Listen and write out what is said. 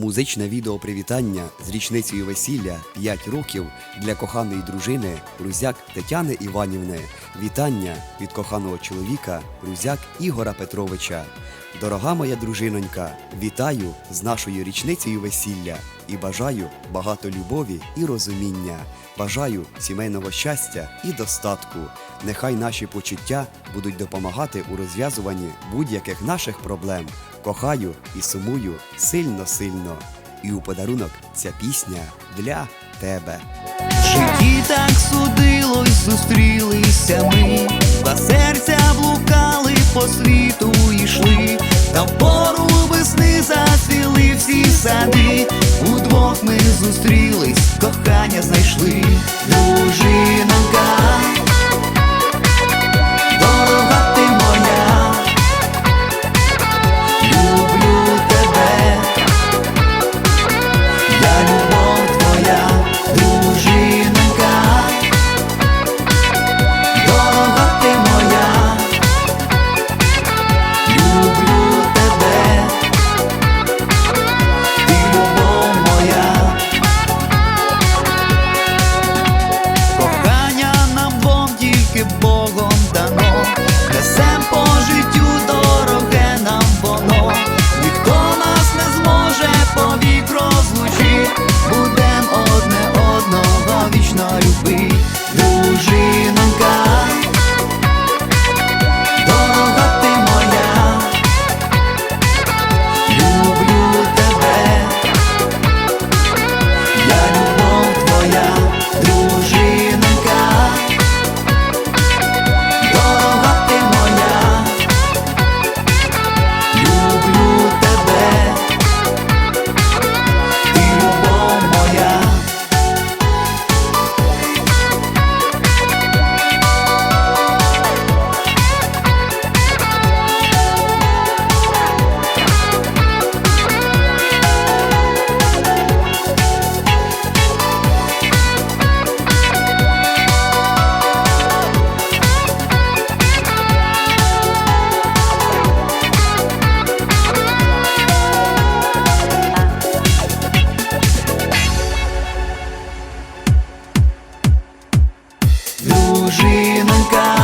Музичне відео привітання з річницею весілля 5 років для коханої дружини Рузяк Тетяни Іванівни. Вітання від коханого чоловіка Рузяк Ігора Петровича. Дорога моя дружинонька, вітаю з нашою річницею весілля і бажаю багато любові і розуміння. Бажаю сімейного щастя і достатку. Нехай наші почуття будуть допомагати у розв'язуванні будь-яких наших проблем. Кохаю і сумую сильно-сильно. І у подарунок ця пісня для тебе. Житті так судилось, зустрілися ми, два серця блукали по світу йшли, та в пору весни зацвіли всі сади, удвох ми зустрілись, кохання знайшли, дружинонька.